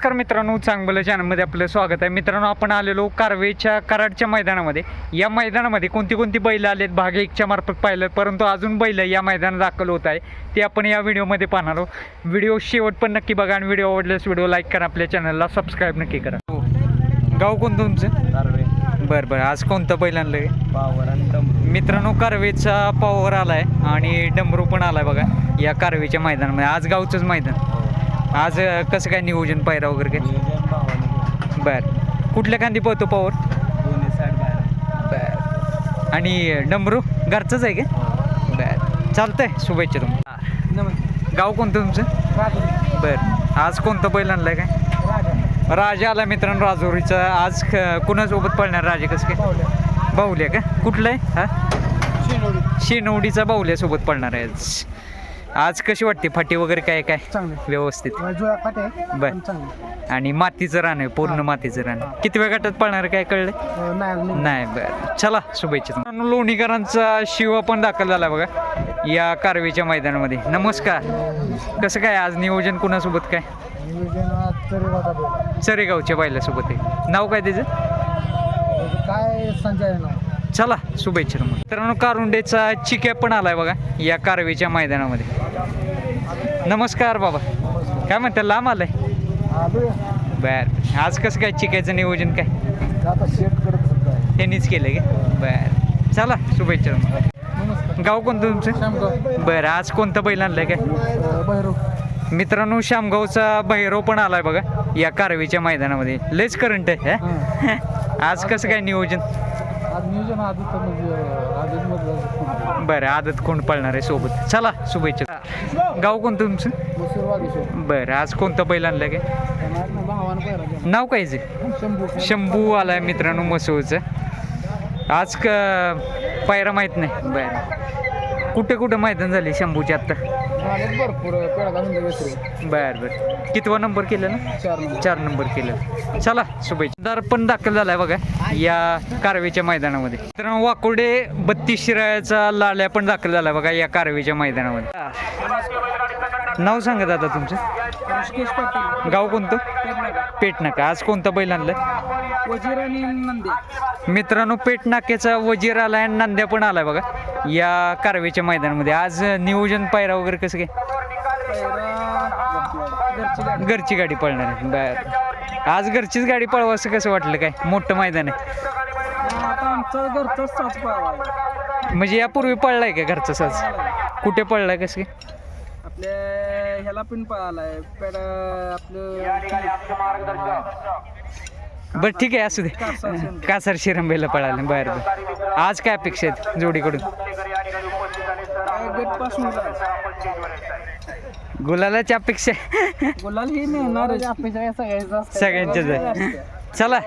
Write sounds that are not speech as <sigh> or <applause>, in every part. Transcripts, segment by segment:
नमस्कार मित्रांनो चांगलं चॅनलमध्ये आपलं स्वागत आहे. मित्रांनो आपण आलेलो कारवेच्या कराडच्या मैदानामध्ये. या मैदानामध्ये कोणती कोणती बैल आलेत? भाग एकच्या मार्फत पाहिलं परंतु अजून बैल या मैदानात दाखल होत आहे. ते आपण या व्हिडिओमध्ये पाहणार आहोत. व्हिडिओ शेवट पण नक्की बघा आणि व्हिडिओ आवडल्यास व्हिडिओ लाईक करा आपल्या चॅनलला सबस्क्राईब नक्की करा. गाव कोणतं तुमचं? कारवे. बरं बरं. आज कोणतं बैल आणलं आहे पावर आणि डमरू. मित्रांनो कारवेचा पावर आलाय आणि डमरू पण आलाय बघा या कारवेच्या मैदानामध्ये. आज गावचंच मैदान. आज अं, कसं काय नियोजन पायरा वगैरे काय? बर. कुठल्या खांदी पोहतो पावर? बर. आणि डमरू घरचंच आहे का? बर. चालतंय शुभेच्छा तुम्हाला. नमस्ते गाव कोणतं तुमचं? बर. आज कोणतं बैल आणलंय काय? राजा. आला मित्रांनो राजोरीचा. आज क- कुणासोबत पळणार राजा? कसं काय? बाहुल्या. का? कुठलं आहे? हा? शेनवडीचा बाहुल्यासोबत पळणार आहे आज. आज कशी वाटते? फाटी वगैरे काय काय? चांगले. व्यवस्थित. जुळा बर. चांगले. आणि मातीचं रान आहे पूर्ण मातीचं रान. आहे. किती वेळ गटात पळणार काय कळलं? नाही नाही. बरं. चला शुभेच्छा लोणीकरांचा शिव पण दाखल झाला बघा या कारवीच्या मैदानामध्ये. नमस्कार. कसं काय आज नियोजन कुणासोबत काय? तरी. चरेगावच्या बायलासोबत आहे. नाव काय त्याचं? काय संजय नाव? चला शुभेच्छा तुम्हाला. मित्रांनो कारुंडेचा चिक्या पण आलाय बघा या कारवीच्या मैदानामध्ये. नमस्कार बाबा. काय म्हणता लांब आलाय? आलो बर आज कसं काय चिक्याचं नियोजन काय? त्यांनीच केलं का? बर. चला शुभेच्छा गाव कोणतं तुमचं? बरं आज कोणतं बैल आणलंय काय? मित्रांनो शामगावचा भैरव पण आलाय बघा या कारवीच्या मैदानामध्ये. लेच करंट आहे? <laughs> आज कसं काय नियोजन? आज नियोजन आधी तर आधी मधलं बरं आदत कोण पळणार आहे सोबत? चला शुभेच्छा. गाव कोणतं तुमचं? बरं आज कोणतं बैल आणलं काय? नाव कायचे शंभू. शंभू आलाय मित्रांनो मसूरचं. आज क पायरा माहीत नाही. बरं. कुठे कुठं मैदान झाले शंभूचे आत्ता भरपूर वेसरे बरं बरं. कितवा नंबर केलं ना? चार नंबर चार नंबर केलं. चला शुभेच्छा. दर पण दाखल झालाय बघा या कारवेच्या मैदानामध्ये. मित्रांनो वाकोडे बत्तीस शिराळ्याचा लाल्या पण दाखल झालाय बघा या कारवेच्या मैदानामध्ये. नाव सांगा दादा तुमचं? ऋषिकेश पाटील. गाव कोणतं? पेटनाका आज कोणतं बैल आणलं वजीर आणि नंदे. मित्रांनो पेटनाक्याचा वजीर आलाय आणि नांद्या पण आलाय बघा. या कारवेच्या मैदानामध्ये. आज नियोजन पायरा वगैरे कसं काय? घरची गाडी पळणार आहे. बर. आज घरचीच गाडी पळवा असं कसं वाटलं काय? मोठं मैदान आहे. म्हणजे यापूर्वी पळलाय का घरचं साज? कुठे पळलाय कसं काय? आपल्या ह्याला पण पळालाय. आपलं बरं ठीक आहे असू दे. कासार शिरंबे. कासार शिरंबेला पळाले बरं बरं. आज काय अपेक्षा आहेत जोडीकडून? गुलालाची अपेक्षा हे सगळ्यांच्याच आहे. चला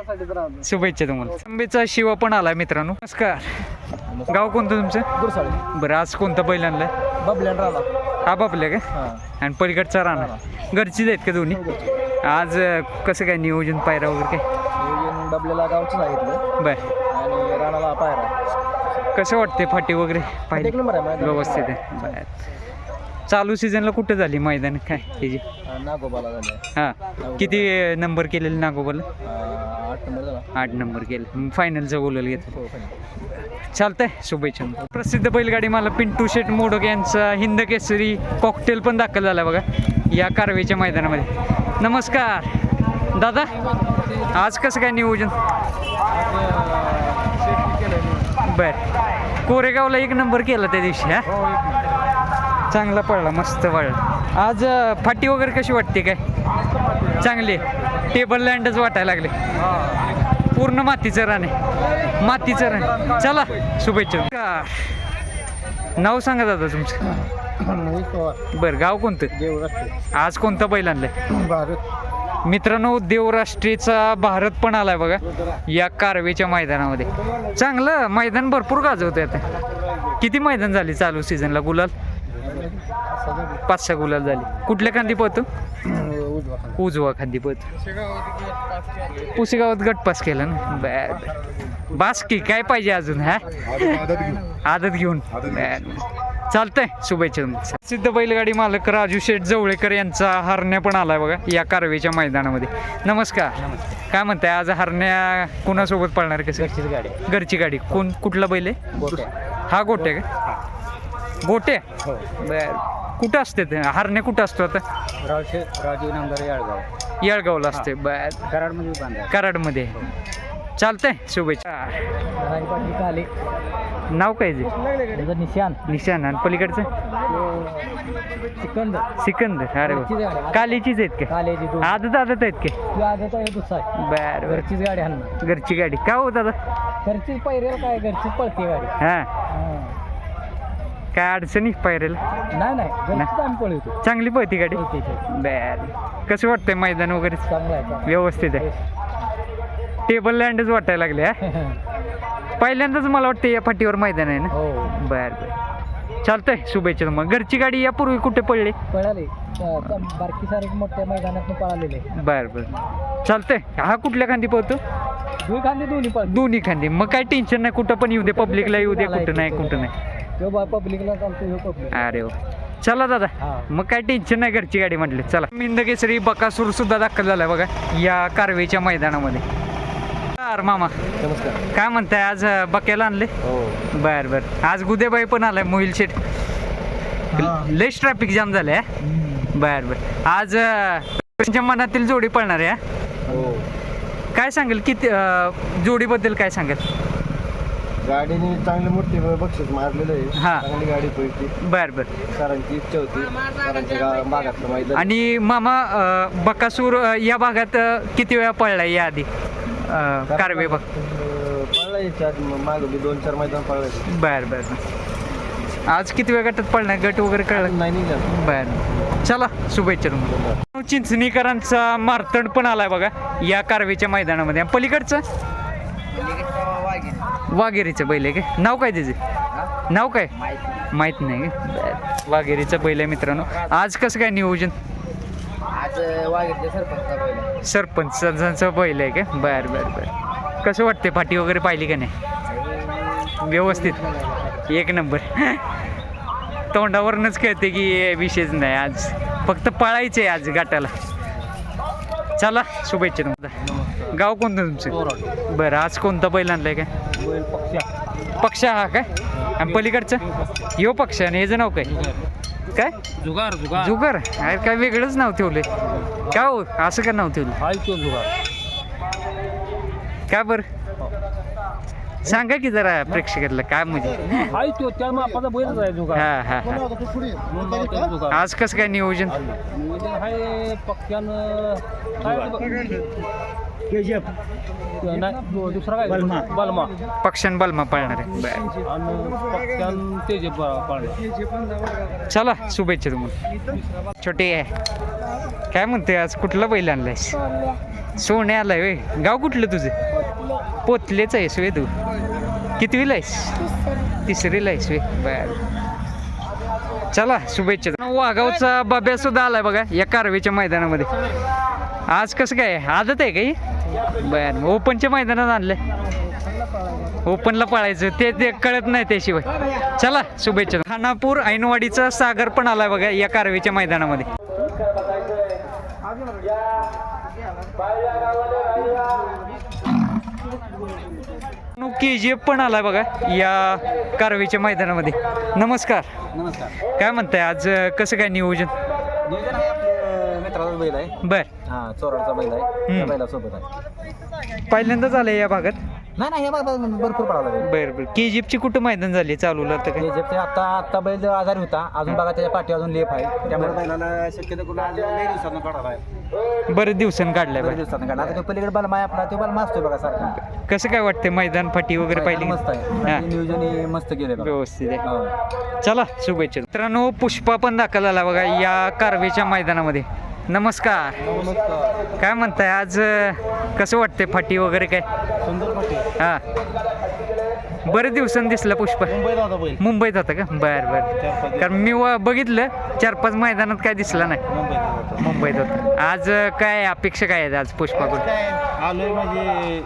शुभेच्छा तुम्हाला. आंबेचा शिव पण आलाय मित्रांनो. नमस्कार. गाव कोणतं तुमचं? बरं आज कोणतं बैल राहिला. हा बापल्या का? हा. आणि पलीकडचा राणा. घरचीच आहेत का दोन्ही? आज अं, कसं काय नियोजन पायरा वगैरे काय? डबलेला गावचं सांगितलं बरं. आणि राणाला पायरा कसं वाटते फाटी वगैरे? एक पाहिजे नंबर आहे मैदान. व्यवस्थित आहे. बरं. चालू सीझनला कुठं झाली मैदान? काय त्याची हा, नागोबाला झाले. हां. किती नंबर केलेले नागोबाला? आठ नंबर झाला. आठ नंबर केलं. फायनलचं बोलायला घेतलं हो चालतंय. शुभेच्छा. प्रसिद्ध बैलगाडी मला पिंटू शेट मोडक यांचा हिंद केसरी कॉकटेल पण दाखल झाला बघा. या कारवेच्या मैदानामध्ये. नमस्कार. दादा आज कसं काय नियोजन? बर. कोरेगावला एक नंबर केला त्या दिवशी हा? चांगला पडला मस्त पडला आज फाटी वगैरे कशी वाटते काय? चांगली. टेबल लँडच वाटायला लागले. पूर्ण मातीचं आहे. मातीचं रान. चला शुभेच्छा. का? नाव सांगा दादा तुमचं. बरं गाव कोणतं? आज कोणतं बैल आणलंय? भारत. मित्रांनो देवराष्ट्रीचा भारत पण आलाय बघा. या कारवेच्या मैदानामध्ये. चांगलं मैदान भरपूर गाजवतंय आता. किती मैदान झाली चालू सीझनला गुलाल? पाच सहा गुलाल झाली. कुठल्या खांदी पळतो? उजवा खांदी पळतो. पुसेगावात गटपास केला ना? बर बास की काय पाहिजे अजून हा? आदत घेऊन. चालतंय शुभेच्छा तुमच्या सिद्ध बैलगाडी मालक राजू शेठ जवळेकर यांचा हरण्या पण आलाय बघा या कारवेच्या मैदानामध्ये. नमस्कार. काय म्हणताय आज हरण्या कुणासोबत पळणार कसं? घरचीच गाडी. घरची गाडी. कोण कुठला बैल आहे? गोट्या हा गोटे का? गोटे? हो. बर. कुठं असते ते? हरण्या कुठं असतो आता? रावशे राजीव नंबर याळगाव. येळगावला असते. बर. कराडमध्ये बांधा कराडमध्ये. चालतंय शुभेच्छा. काले. नाव काय जे? त्याचं निशान. निशान. आणि पलीकडचं? सिकंदर. सिकंदर. अरे घरचीच गाडी. वा कालीचीच आहेत का? दोन. आदत आदत आहेत का? तू आजचा आहे दुसरा आहे. बर बर. घरचीच गाडी घरची गाडी. का हो दादा? घरचीच पैरेल काय? घरचीच पळते गाडी. हा. हा. काय अडचणी पायरेल नाही नाही. घरचीच आम्ही पळवतो. चांगली पळती गाडी? पळते ते. बर. कसं वाटतंय मैदान वगैरे? चांगलं आहे चांगलं व्यवस्थित आहे. टेबल लँडच वाटायला लागले हा. <laughs> पहिल्यांदाच मला वाटतं या फाटीवर मैदान आहे ना? हो. बर बर. चालतंय शुभेच्छा मग घरची गाडी यापूर्वी कुठे पडली? पळाले. बारकी मोठ्या मैदानात पळालेले बर बर. चालतंय. हा कुठल्या खांदी पळतो? खांदे दोन्ही पळ दोन्ही खांदी. मग काय टेन्शन नाही कुठं पण येऊ दे पब्लिकला येऊ दे कुठं नाही कुठं नाही. तो बा पब्लिकला चालतो ह्यो पब्लिक अरे हो चला दादा. हा. मग काय टेन्शन नाही घरची गाडी म्हटली. चला. मिंदकेसरी बकासूर सुद्धा दाखल झालाय बघा या कारवेच्या मैदानामध्ये. अर मामा. नमस्कार. काय म्हणताय आज अं, बक्याला आणले? हो. बर बर. आज गुदेबाई पण आलाय मोहिल शेठ. लेस ट्रॅफिक जाम झालंय हा? बर बर. आज अं, त्यांच्या मनातील जोडी पळणार आहे हा? हो. काय सांगेल किती अं, जोडीबद्दल काय सांगेल? गाडीने चांगली मोठी बक्षीस मारलेलं आहे. हा. चांगली गाडी पळती. बर बर. सरांची इच्छा होती. सरांच्या गाव भागातलं मैदान. आणि मामा अं, बकासूर अं, या भागात अं, किती वेळा पळलाय या आधी? अं, कारवे बघ. अं, पळला याच्या आधी मग दोन चार मैदान पळायचे. बर बर बर. आज किती वेळ गटात पळणार? गट वगैरे कळलं? नाही निघाल. बर. चला शुभेच्छा तुम्हाला. चिंचणीकरांचा मारतंड पण आलाय बघा या कारवेच्या मैदानामध्ये. आणि पलीकडचं? वाघेरीचं बैल आहे काय नाव काय त्याचे? नाव काय? माहीत नाही. का? बर. वाघेरीचं बैल आहे मित्रांनो. आज कसं काय नियोजन? आज सरपंच सरपंचाचं बैल आहे का बर बर बर. कसं वाटते पाठी वगैरे पाहिली का नाही? व्यवस्थित. एक नंबर. तोंडावरूनच कळते की हे विषयच नाही आज. फक्त पळायचं आहे आज गाठाला. चला शुभेच्छा तुम्हाला. गाव कोणतं तुमचं? बरं आज कोणता बैल आणलाय काय? पक्ष. हा काय? आणि पलीकडचं? यो पक्ष. आणि याचं नाव काय? काय? जुगार जुगार. जुगर? अरे काय वेगळंच नाव ठेवलंय. का हो? असं का नाव ठेवलं हाय तो जुगार. का बरं? सांगा की जरा प्रेक्षकातलं काय म्हणजे? हाय तो त्या मापाचा बैलच आहे जुगार. हा हा. हा म्हणून नाव त्याचं जुगार. आज कसं काय नियोजन? नियोजन आहे पक्क्यानं काय नाही दु- दुसरा काय? बलमा. पक्षान बलमा पाळणार. आहे बरं. आणि चला शुभेच्छा तुम्हाला. छोटे आहे. काय म्हणते आज? कुठला बैल आणलायस? सोने आलाय वे गाव कुठलं तुझं? पोतलेच आहेस वे तू. कितवीला आहेस? तिसरीला आहेस वे बर. चला शुभेच्छा. वाघावचा बाब्या सुद्धा आलाय बघा या कारवेच्या मैदानामध्ये. आज कसं काय? आदत आहे काही? बर ओपनच्या मैदानात आणलंय. ओपनला पळायचं ते ते कळत नाही त्याशिवाय. चला शुभेच्छा. खानापूर ऐनवाडीचा सागर पण आलाय बघा या कारवेच्या मैदानामध्ये. के जी एफ पण आलाय बघा या कारवेच्या मैदानामध्ये. नमस्कार. नमस्कार. काय म्हणताय आज कसं काय नियोजन? मित्राचाच बैल आहे. बर. हा चोराचा बैल आहे. त्या बैलासोबत आहे. पहिल्यांदाच आलंय या भागात? नाही नाही हे बघा भरपूर पळाला बैल. बर बर. के जी एफची कुठं मैदान झाली चालू तर काय? ते आता आता बैल आजारी होता. अजून बघा त्याच्या पाठी अजून लेप आहे. त्यामुळे बैलाला शक्यतो कुठं आज लई दिवसानं काढायला आहे. बरेच दिवसांनी काढलाय बरेच बरं. दिवसानं काढला आता तो पलीकडे बलमा आहे आपला तो बलमा असतोय बघा सारखा. कसं काय वाटतंय? मैदान फाटी वगैरे पाहिली? मस्त आहे. हा. नियोजन हे मस्त केलं बघा. व्यवस्थित आहे. हो. चला शुभेच्छा. मित्रांनो पुष्पा पण दाखल आला बघा या कारवेच्या मैदानामध्ये. नमस्कार. काय म्हणताय? आज अं, कसं वाटतंय फाटी वगैरे काय? सुंदर हा. बरेच दिवसांनी दिसला पुष्पा. मुंबईला होता बैल. मुंबईत होता का? बर बर. कारण मी व- बघितलं चार पाच मैदानात काय दिसला नाही. मुंबईला होता. मुंबईत होता. आज अं, काय अपेक्षा काय आहेत आज पुष्पाकडून? काय आलोय म्हणजे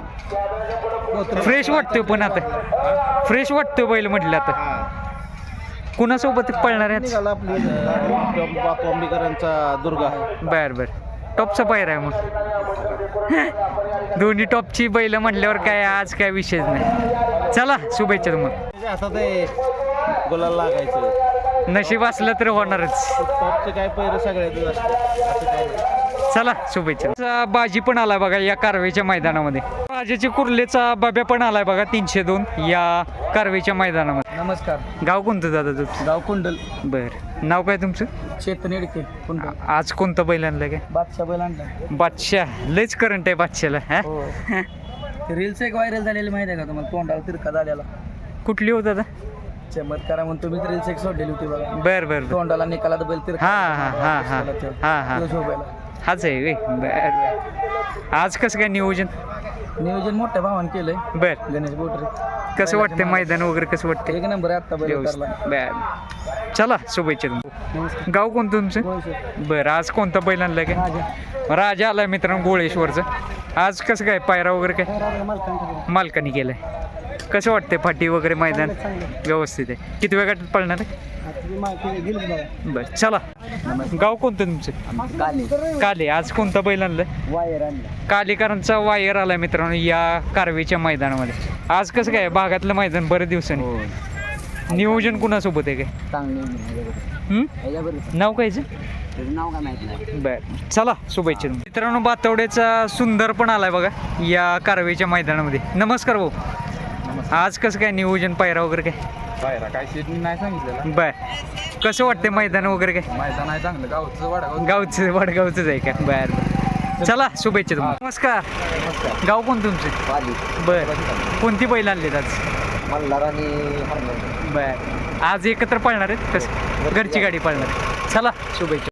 फ्रेश वाटतोय पण आता. फ्रेश वाटतोय बैल म्हटलं आता हा. कुणासोबत पळणार आहेत? निघाला आपली बापू आंबेकरांचा दुर्गा. बर बर. टॉपचा पायर आहे मग. दोन्ही टॉपची बैल म्हटल्यावर काय आज काय विषयच नाही. चला शुभेच्छा तुम्हाला. ते गुलाल लागायचं. नशीब असलं तर होणारच. टॉपचे काय पैर सगळ्यात असं काय नाही. चला शुभेच्छा. चा बाजी पण आलाय बघा या कारवेच्या मैदानामध्ये. राजाची कुर्लेचा बाब्या पण आलाय बघा तीनशे दोन या कारवेच्या मैदानामध्ये. नमस्कार. गाव कोणतं दादा तुमचं गाव कुंडल. बर. नाव काय तुमचं? चेतन येडके कुंडल. आ- आज कोणतं बैल आणलं काय बादशाह बैल आणला. बादशाह. लयच करंट आहे बादशाला हा? हो. रील्स एक व्हायरल झालेली माहिती आहे का तुम्हाला? तोंडाला तिरका झालेला. कुठली हो दादा? चमत्कारा म्हणून तुम्ही रील्स एक सोडलेली होती बघा. बर बर बर. तोंडाला निकालात बैल तिरका हा हा हा हा. हा हा. झोपायला हाच आहे वे. बर. आज कसं काय नियोजन? नियोजन मोठ्या भावानं केलंय. बर. गणेश बोटरे. कसं वाटतंय मैदान वगैरे कसं वाटतंय? एक नंबर आहे बैल व्यवस्थित. बर. चला शुभेच्छा तुम्हाला. नमस्कार. गाव कोणतं तुमचं? बरं आज कोणतं बैल आणलं काय? राजा. राजा आलाय मित्रांनो गोळेश्वरचं. आज कसं काय पायरा वगैरे काय? राजा मालकांकडे मालकाने केलंय. कसं वाटतंय फाटी वगैरे मैदान? व्यवस्थित आहे. किती वेळ पळणार आहे? बरं चला. गाव कोणतं तुमचं? काले. आज कोणतं बैल आणलं वायर कालेकरांचा वायर आलाय मित्रांनो या कारवेच्या मैदानामध्ये. आज कसं काय भागातलं मैदान बरेच दिवसांनी. नियोजन कुणासोबत आहे काय? चांगले? याच्याबरोबर. नाव कायचं बर चला शुभेच्छा मित्रांनो बातवड्याचा सुंदर पण आलाय बघा या कारवेच्या मैदानामध्ये. नमस्कार भाऊ. आज कसं काय नियोजन पायरा वगैरे काय? पायरा काय शेट नाही सांगितलेलं. बर. कसं वाटतंय मैदान वगैरे काय? मैदान आहे चांगलं. गावचं वाडगाव गावचं वडगावचंच आहे का? बर बर. चला शुभेच्छा तुम्हाला. नमस्कार. गाव कोण तुमचं? बर. कोणती बैल आणलीत आज? मल्हार आणि बर. आज एकत्र पळणार आहेत? कसं? घरची गाडी पळणार आहे. चला शुभेच्छा.